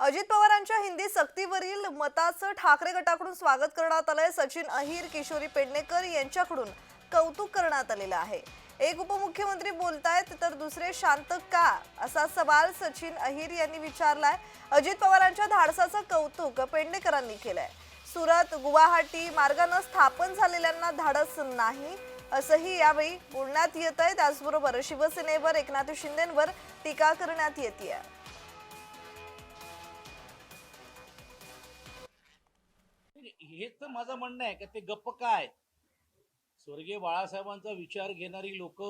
अजित पवारांच्या हिंदी सक्तीवरील मताचं ठाकरे गटाकडून स्वागत करण्यात आलंय. सचिन अहिर किशोरी पेडणेकर यांच्याकडून कौतुक करण्यात आलेलं आहे. एक उपमुख्यमंत्री बोलतायत तर दुसरे शांत का? असा सवाल सचिन अहिर यांनी विचारलाय. अजित पवारांच्या धाडसाचं कौतुक पेडणेकरांनी केलंय. सुरत गुवाहाटी मार्गानं स्थापन झालेल्यांना धाडस नाही असंही यावेळी बोलण्यात येत आहे त्याचबरोबर शिवसेनेवर एकनाथ शिंदेवर टीका करण्यात येते हेच तर माझं म्हणणं आहे का ते गप्प काय? स्वर्गीय बाळासाहेबांचा विचार घेणारी लोक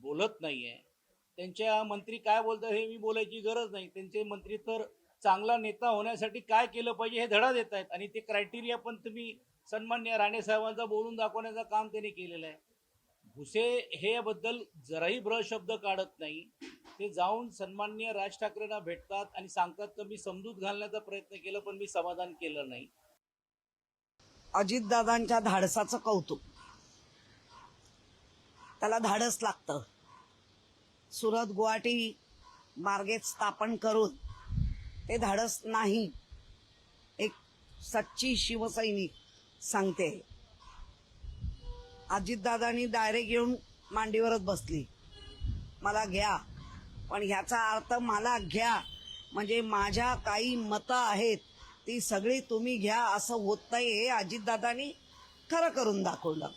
बोलत नाहीये. त्यांच्या मंत्री काय बोलतात हे मी बोलायची गरज नाही. त्यांचे मंत्री तर चांगला नेता होण्यासाठी काय केलं पाहिजे हे धडा देत आहेत. आणि ते क्रायटेरिया पण तुम्ही सन्मान्य राणे साहेबांचा बोलून दाखवण्याचं काम त्यांनी केलेलं आहे. भुसे हे याबद्दल जराही ब्र शब्द काढत नाही. ते जाऊन सन्मान्य राज ठाकरेंना भेटतात आणि सांगतात तर मी समजूत घालण्याचा प्रयत्न केला पण मी समाधान केलं नाही. अजितदादांच्या धाडसाचं कौतुक. त्याला धाडस लागतं. सुरत गुवाहाटी मार्गेत स्थापन करून ते धाडस नाही एक सच्ची शिवसैनिक सांगते. अजितदादांनी डायरेक्ट येऊन मांडीवरच बसली. मला घ्या पण ह्याचा अर्थ मला घ्या. म्हणजे माझ्या काही मतं आहेत ती सगळी तुम्ही घ्या असं होत नाही हे अजितदादांनी खरं करून दाखवलं.